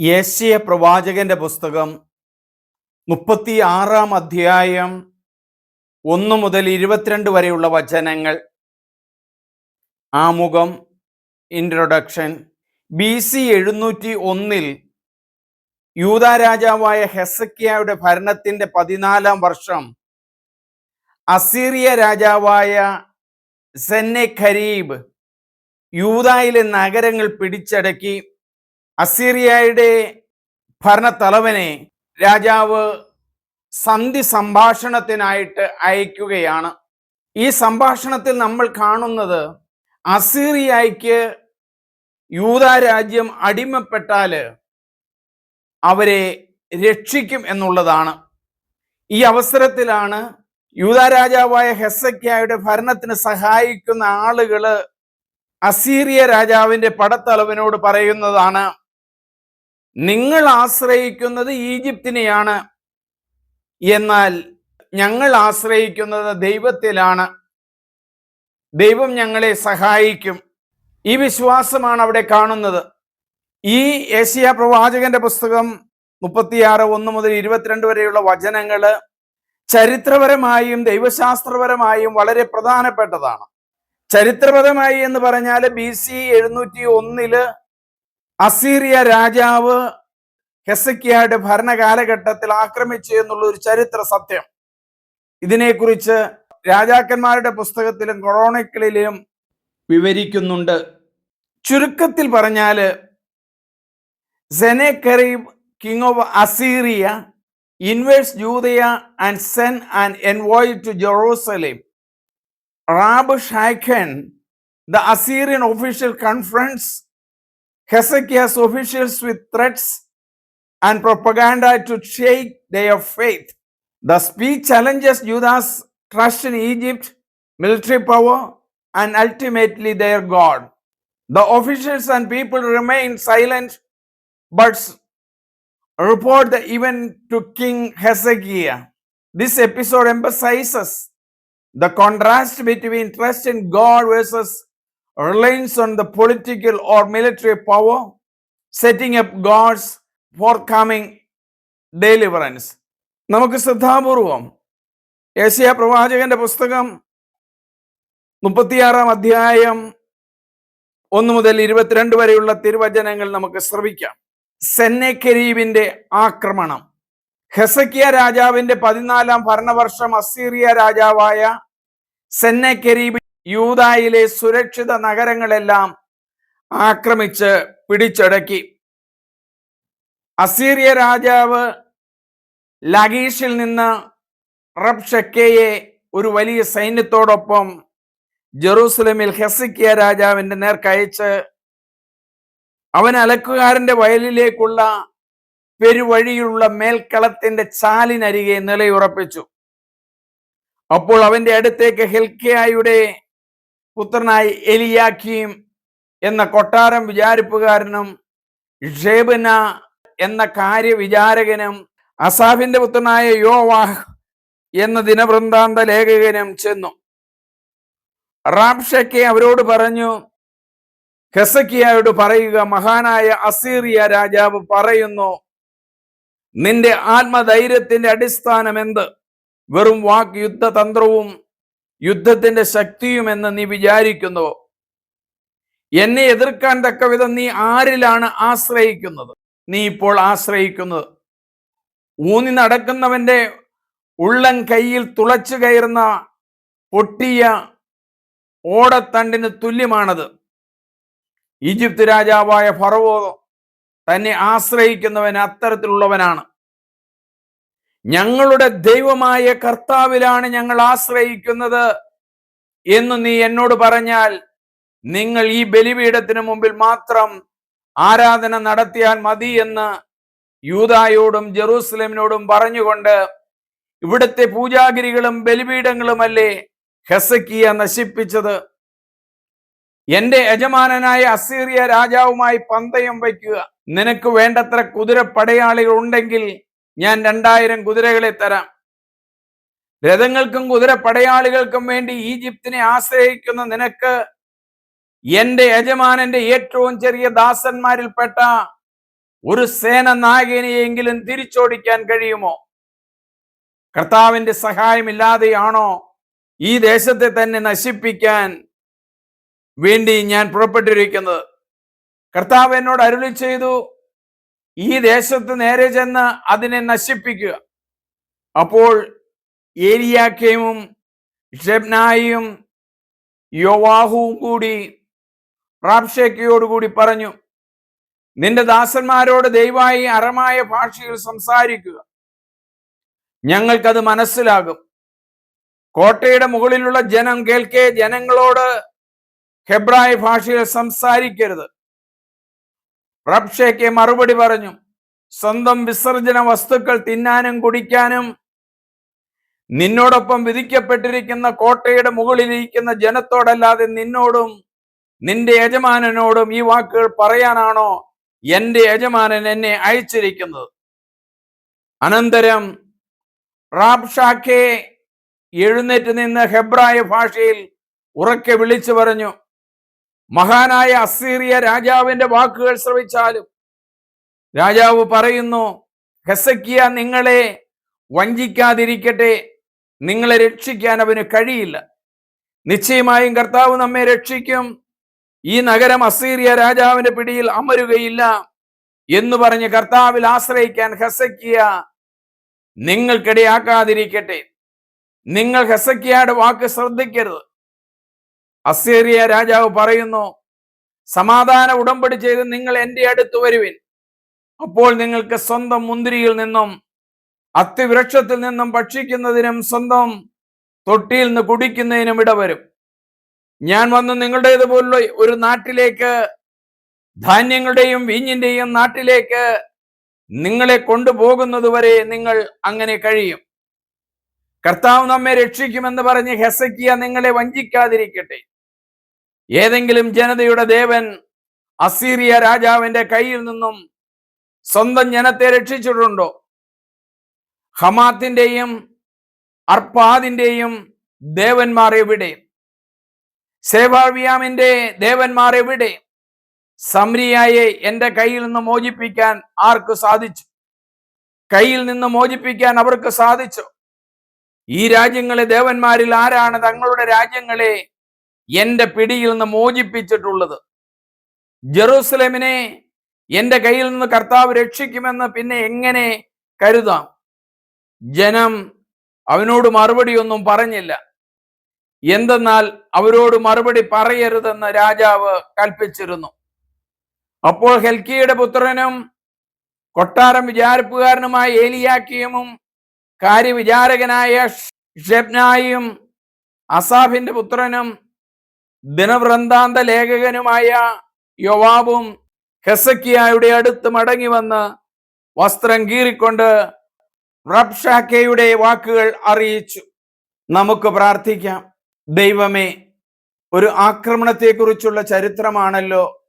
യേശയ പ്രവാചകന്റെ പുസ്തകം മുപ്പത്തി ആറാം അധ്യായം ഒന്ന് മുതൽ ഇരുപത്തിരണ്ട് വരെയുള്ള വചനങ്ങൾ. ആമുഖം ഇൻട്രൊഡക്ഷൻ ബി സി എഴുന്നൂറ്റി ഒന്നിൽ യൂത രാജാവായ ഹെസക്കിയയുടെ ഭരണത്തിന്റെ പതിനാലാം വർഷം അസീറിയ രാജാവായ സെന്നെ ഖരീബ് യൂതായിലെ നഗരങ്ങൾ പിടിച്ചടക്കി അസീറിയയുടെ ഭരണത്തലവനെ രാജാവ് സന്ധി സംഭാഷണത്തിനായിട്ട് അയക്കുകയാണ്. ഈ സംഭാഷണത്തിൽ നമ്മൾ കാണുന്നത് അസീറിയയ്ക്ക് യൂത രാജ്യം അടിമപ്പെട്ടാൽ അവരെ രക്ഷിക്കും എന്നുള്ളതാണ്. ഈ അവസരത്തിലാണ് യൂത രാജാവായ ഹെസക്കിയായുടെ ഭരണത്തിന് സഹായിക്കുന്ന ആളുകൾ അസീറിയ രാജാവിന്റെ പടത്തലവനോട് പറയുന്നതാണ്. നിങ്ങൾ ആശ്രയിക്കുന്നത് ഈജിപ്തിനെയാണ്. എന്നാൽ ഞങ്ങൾ ആശ്രയിക്കുന്നത് ദൈവത്തിലാണ്. ദൈവം ഞങ്ങളെ സഹായിക്കും. ഈ വിശ്വാസമാണ് അവിടെ കാണുന്നത്. ഈ ഏഷ്യ പ്രവാചകന്റെ പുസ്തകം മുപ്പത്തിയാറ് ഒന്ന് മുതൽ ഇരുപത്തിരണ്ട് വരെയുള്ള വചനങ്ങൾ ചരിത്രപരമായും ദൈവശാസ്ത്രപരമായും വളരെ പ്രധാനപ്പെട്ടതാണ്. ചരിത്രപരമായി എന്ന് പറഞ്ഞാൽ ബി സി എഴുന്നൂറ്റി ഒന്നിൽ അസീറിയ രാജാവ് ഹെസക്കിയയുടെ ഭരണകാലഘട്ടത്തിൽ ആക്രമിച്ചു എന്നുള്ള ഒരു ചരിത്ര സത്യം. ഇതിനെക്കുറിച്ച് രാജാക്കന്മാരുടെ പുസ്തകത്തിലും കൊറോണക്കളിലും വിവരിക്കുന്നുണ്ട്. ചുരുക്കത്തിൽ പറഞ്ഞാൽ Sennacherib king of Assyria invades Judah and sends and envoy to Jerusalem. Rabshakeh the Assyrian official conference Hezekiah's officials with threats and propaganda to shake their faith. The speech challenges Judah's trust in Egypt, military power, and ultimately their God. The officials and people remain silent but report the event to King Hezekiah. This episode emphasizes the contrast between trust in God versus reliance on the political or military power, setting up God's forthcoming deliverance. നമുക്ക് ശ്രദ്ധാപൂർവം Asia പ്രവാചകന്റെ പുസ്തകം മുപ്പത്തിയാറാം അധ്യായം ഒന്ന് മുതൽ ഇരുപത്തിരണ്ട് വരെയുള്ള തിരുവചനങ്ങൾ നമുക്ക് ശ്രവിക്കാം സെന്നെക്കരീബിന്റെ ആക്രമണം ഹെസക്കിയ രാജാവിന്റെ പതിനാലാം ഭരണവർഷം അസീറിയ രാജാവായ സെന്നെക്കരീബ് യൂതായിലെ സുരക്ഷിത നഗരങ്ങളെല്ലാം ആക്രമിച്ച് പിടിച്ചടക്കി. അസീറിയ രാജാവ് ലഗീഷിൽ നിന്ന് റബ്ഷക്കയെ ഒരു വലിയ സൈന്യത്തോടൊപ്പം ജെറൂസലമിൽ ഹെസിക്കിയ രാജാവിന്റെ നേർക്കയച്ച് അവൻ അലക്കുകാരന്റെ വയലിലേക്കുള്ള പെരുവഴിയുള്ള മേൽക്കളത്തിന്റെ ചാലിനരികെ നിലയുറപ്പിച്ചു. അപ്പോൾ അവന്റെ അടുത്തേക്ക് ഹെൽക്കിയായുടെ പുത്രനായി എലിയാക്കിയും എന്ന കൊട്ടാരം വിചാരിപ്പുകാരനും ഷേബന എന്ന കാര്യവിചാരകനും അസാഫിന്റെ പുത്രനായ യോവാഹ് എന്ന ദിനവൃന്താന്ത ലേഖകനും ചെന്നു. റാംഷക്കെ അവരോട് പറഞ്ഞു ഹെസക്കിയായോട് പറയുക മഹാനായ അസീറിയ രാജാവ് പറയുന്നു നിന്റെ ആത്മധൈര്യത്തിന്റെ അടിസ്ഥാനം എന്ത് വെറും വാക്ക് യുദ്ധതന്ത്രവും യുദ്ധത്തിന്റെ ശക്തിയും എന്ന് നീ വിചാരിക്കുന്നു. എന്നെ എതിർക്കാൻ തക്ക വിധം നീ ആരിലാണ് ആശ്രയിക്കുന്നത്? നീ ഇപ്പോൾ ആശ്രയിക്കുന്നത്. ഊന്നി നടക്കുന്നവന്റെ ഉള്ളം കയ്യിൽ തുളച്ചു കയറുന്ന പൊട്ടിയ ഓടത്തണ്ടിന് തുല്യമാണത്. ഈജിപ്ത് രാജാവായ ഫറവോ തന്നെ ആശ്രയിക്കുന്നവൻ അത്തരത്തിലുള്ളവനാണ്. ഞങ്ങളുടെ ദൈവമായ കർത്താവിലാണ് ഞങ്ങൾ ആശ്രയിക്കുന്നത് എന്ന് നീ എന്നോട് പറഞ്ഞാൽ നിങ്ങൾ ഈ ബലിപീഠത്തിന് മുമ്പിൽ മാത്രം ആരാധന നടത്തിയാൽ മതി എന്ന് യൂതായോടും ജെറൂസലേമിനോടും പറഞ്ഞുകൊണ്ട് ഇവിടുത്തെ പൂജാഗിരികളും ബലിപീഠങ്ങളുമല്ലേ ഹെസക്കിയ നശിപ്പിച്ചത്. എന്റെ യജമാനനായ അസീറിയ രാജാവുമായി പന്തയം വയ്ക്കുക. നിനക്ക് വേണ്ടത്ര കുതിരപ്പടയാളികൾ ഉണ്ടെങ്കിൽ ഞാൻ രണ്ടായിരം കുതിരകളെ തരാം. രഥങ്ങൾക്കും കുതിര പടയാളികൾക്കും വേണ്ടി ഈജിപ്തിനെ ആശ്രയിക്കുന്ന നിനക്ക് എന്റെ യജമാനന്റെ ഏറ്റവും ചെറിയ ദാസന്മാരിൽപ്പെട്ട ഒരു സേന നായകനെയെങ്കിലും തിരിച്ചോടിക്കാൻ കഴിയുമോ? കർത്താവിന്റെ സഹായമില്ലാതെയാണോ ഈ ദേശത്തെ തന്നെ നശിപ്പിക്കാൻ വേണ്ടി ഞാൻ പുറപ്പെട്ടിരിക്കുന്നത്? കർത്താവ് എന്നോട് അരുളി ചെയ്തു ഈ ദേശത്ത് നേരെ ചെന്ന് അതിനെ നശിപ്പിക്കുക. അപ്പോൾ ഏരിയാക്കയും ഷെബ്നായിയും യോവാഹുവും കൂടി റാബ്ഷേക്കയോടുകൂടി പറഞ്ഞു നിന്റെ ദാസന്മാരോട് ദയവായി അറമായ ഭാഷയിൽ സംസാരിക്കുക. ഞങ്ങൾക്കത് മനസ്സിലാകും. കോട്ടയുടെ മുകളിലുള്ള ജനം കേൾക്കെ ജനങ്ങളോട് ഹെബ്രായ ഭാഷയിൽ സംസാരിക്കരുത്. റബ്ഷേക്ക് മറുപടി പറഞ്ഞു സ്വന്തം വിസർജന വസ്തുക്കൾ തിന്നാനും കുടിക്കാനും നിന്നോടൊപ്പം വിധിക്കപ്പെട്ടിരിക്കുന്ന കോട്ടയുടെ മുകളിലിരിക്കുന്ന ജനത്തോടല്ലാതെ നിന്നോടും നിന്റെ യജമാനനോടും ഈ വാക്കുകൾ പറയാനാണോ എന്റെ യജമാനൻ എന്നെ അയച്ചിരിക്കുന്നത്? അനന്തരം റാബ്ഷാഖെ എഴുന്നേറ്റ് നിന്ന് ഹെബ്രായ ഭാഷയിൽ ഉറക്കെ വിളിച്ചു പറഞ്ഞു മഹാനായ അസീറിയ രാജാവിന്റെ വാക്കുകൾ ശ്രവിച്ചാലും രാജാവ് പറയുന്നു ഹെസക്കിയ നിങ്ങളെ വഞ്ചിക്കാതിരിക്കട്ടെ നിങ്ങളെ രക്ഷിക്കാൻ അവന് കഴിയില്ല. നിശ്ചയമായും കർത്താവ് നമ്മെ രക്ഷിക്കും. ഈ നഗരം അസീറിയ രാജാവിന്റെ പിടിയിൽ അമരുകയില്ല എന്ന് പറഞ്ഞ് കർത്താവിൽ ആശ്രയിക്കാൻ ഹെസക്കിയ നിങ്ങൾക്കിടയാക്കാതിരിക്കട്ടെ. നിങ്ങൾ ഹെസക്കിയയുടെ വാക്ക് ശ്രദ്ധിക്കരുത്. അസീറിയ രാജാവ് പറയുന്നു സമാധാന ഉടമ്പടി ചെയ്ത് നിങ്ങൾ എന്റെ അടുത്ത് വരുവിൻ. അപ്പോൾ നിങ്ങൾക്ക് സ്വന്തം മുന്തിരിയിൽ നിന്നും അത്തിവൃക്ഷത്തിൽ നിന്നും ഭക്ഷിക്കുന്നതിനും സ്വന്തം തൊട്ടിയിൽ നിന്ന് കുടിക്കുന്നതിനും ഇടവരും ഞാൻ വന്ന് നിങ്ങളുടേതുപോലുള്ള ഒരു നാട്ടിലേക്ക് ധാന്യങ്ങളുടെയും വീഞ്ഞിന്റെയും നാട്ടിലേക്ക് നിങ്ങളെ കൊണ്ടുപോകുന്നത് വരെ നിങ്ങൾ അങ്ങനെ കഴിയും. കർത്താവ് നമ്മെ രക്ഷിക്കുമെന്ന് പറഞ്ഞ് ഹെസക്കിയ നിങ്ങളെ വഞ്ചിക്കാതിരിക്കട്ടെ. ഏതെങ്കിലും ജനതയുടെ ദേവൻ അസീറിയ രാജാവിന്റെ കയ്യിൽ നിന്നും സ്വന്തം ജനത്തെ രക്ഷിച്ചിട്ടുണ്ടോ? ഹമാത്തിന്റെയും അർപ്പാദിന്റെയും ദേവന്മാർ എവിടെ? സേവാവിയാമിന്റെ ദേവന്മാർ എവിടെ? സംരിയായെ എന്റെ കയ്യിൽ നിന്ന് മോചിപ്പിക്കാൻ ആർക്ക് സാധിച്ചു? കയ്യിൽ നിന്ന് മോചിപ്പിക്കാൻ അവർക്ക് സാധിച്ചു? ഈ രാജ്യങ്ങളെ ദേവന്മാരിൽ ആരാണ് തങ്ങളുടെ രാജ്യങ്ങളെ എന്റെ പിടിയിൽ നിന്ന് മോചിപ്പിച്ചിട്ടുള്ളത്. ജെറൂസലേമിനെ എന്റെ കയ്യിൽ നിന്ന് കർത്താവ് രക്ഷിക്കുമെന്ന് പിന്നെ എങ്ങനെ കരുതാം? ജനം അവനോട് മറുപടിയൊന്നും പറഞ്ഞില്ല. എന്തെന്നാൽ അവരോട് മറുപടി പറയരുതെന്ന് രാജാവ് കൽപ്പിച്ചിരുന്നു. അപ്പോൾ ഹെൽക്കിയുടെ പുത്രനും കൊട്ടാരം വിചാരിപ്പുകാരനുമായ ഏലിയാക്കിയമും കാര്യവിചാരകനായ ഷെബ്നായും അസാഫിന്റെ പുത്രനും ദിനവൃന്താന്ത ലേഖകനുമായ യോവാബും ഹെസക്കിയായുടെ അടുത്ത് മടങ്ങി വന്ന് വസ്ത്രം കീറിക്കൊണ്ട് റബ്ഷാക്കയുടെ വാക്കുകൾ അറിയിച്ചു. നമുക്ക് പ്രാർത്ഥിക്കാം. ദൈവമേ ഒരു ആക്രമണത്തെക്കുറിച്ചുള്ള ചരിത്രമാണല്ലോ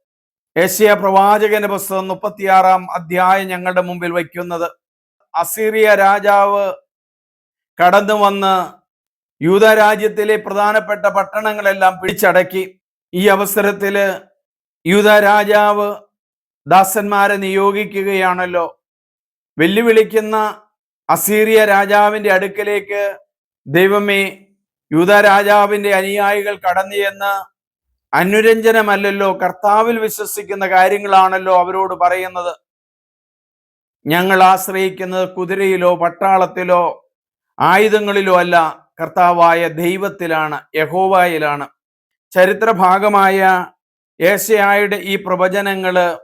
ഏഷ്യ പ്രവാചകന്റെ പുസ്തകം മുപ്പത്തിയാറാം അധ്യായം ഞങ്ങളുടെ മുമ്പിൽ വയ്ക്കുന്നത്. അസീറിയ രാജാവ് കടന്നു വന്ന് യൂത രാജ്യത്തിലെ പ്രധാനപ്പെട്ട പട്ടണങ്ങളെല്ലാം പിടിച്ചടക്കി. ഈ അവസരത്തിൽ യൂത രാജാവ് ദാസന്മാരെ നിയോഗിക്കുകയാണല്ലോ. വെല്ലുവിളിക്കുന്ന അസീറിയ രാജാവിന്റെ അടുക്കലേക്ക് ദൈവമേ യൂത രാജാവിന്റെ അനുയായികൾ കടന്നു എന്ന് അനുരഞ്ജനമല്ലല്ലോ കർത്താവിൽ വിശ്വസിക്കുന്ന കാര്യങ്ങളാണല്ലോ അവരോട് പറയുന്നത്. ഞങ്ങൾ ആശ്രയിക്കുന്നത് കുതിരയിലോ പട്ടാളത്തിലോ ആയുധങ്ങളിലോ അല്ല. കർത്താവായ ദൈവത്തിലാണ് യഹോവായിലാണ്. ചരിത്രഭാഗമായ ഏശയായുടെ ഈ പ്രവചനങ്ങൾ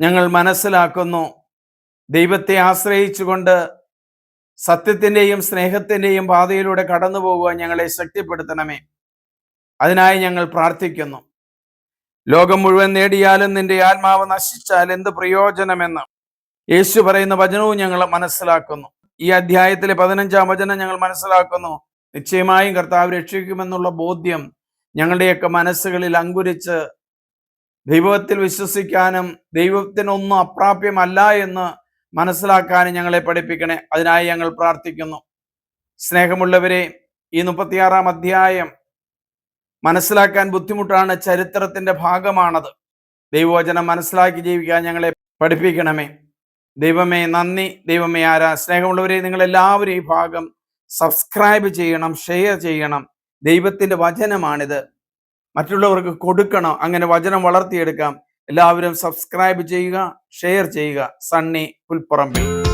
ഞങ്ങൾ മനസ്സിലാക്കുന്നു. ദൈവത്തെ ആശ്രയിച്ചുകൊണ്ട് സത്യത്തിന്റെയും സ്നേഹത്തിന്റെയും പാതയിലൂടെ കടന്നു പോകുവാൻ ഞങ്ങളെ ശക്തിപ്പെടുത്തണമേ. അതിനായി ഞങ്ങൾ പ്രാർത്ഥിക്കുന്നു. ലോകം മുഴുവൻ നേടിയാലും നിന്റെ ആത്മാവ് നശിച്ചാൽ എന്ത് പ്രയോജനമെന്ന് യേശു പറയുന്ന വചനവും ഞങ്ങൾ മനസ്സിലാക്കുന്നു. ഈ അധ്യായത്തിലെ പതിനഞ്ചാം വചനം ഞങ്ങൾ മനസ്സിലാക്കുന്നു. നിശ്ചയമായും കർത്താവ് രക്ഷിക്കുമെന്നുള്ള ബോധ്യം ഞങ്ങളുടെയൊക്കെ മനസ്സുകളിൽ അങ്കുരിച്ച് ദൈവത്തിൽ വിശ്വസിക്കാനും ദൈവത്തിനൊന്നും അപ്രാപ്യമല്ല എന്ന് മനസ്സിലാക്കാനും ഞങ്ങളെ പഠിപ്പിക്കണേ. അതിനായി ഞങ്ങൾ പ്രാർത്ഥിക്കുന്നു. സ്നേഹമുള്ളവരെ ഈ മുപ്പത്തിയാറാം അധ്യായം മനസ്സിലാക്കാൻ ബുദ്ധിമുട്ടാണ് ചരിത്രത്തിന്റെ ഭാഗമാണത്. ദൈവവചനം മനസ്സിലാക്കി ജീവിക്കാൻ ഞങ്ങളെ പഠിപ്പിക്കണമേ. ദൈവമേ നന്ദി. ദൈവമേ ആരാ? സ്നേഹമുള്ളവരെ നിങ്ങൾ എല്ലാവരും ഈ ഭാഗം സബ്സ്ക്രൈബ് ചെയ്യണം ഷെയർ ചെയ്യണം. ദൈവത്തിന്റെ വചനമാണിത്. മറ്റുള്ളവർക്ക് കൊടുക്കണം അങ്ങനെ വചനം വളർത്തിയെടുക്കാം. എല്ലാവരും സബ്സ്ക്രൈബ് ചെയ്യുക ഷെയർ ചെയ്യുക. സണ്ണി പുൽപ്പറമ്പിൽ.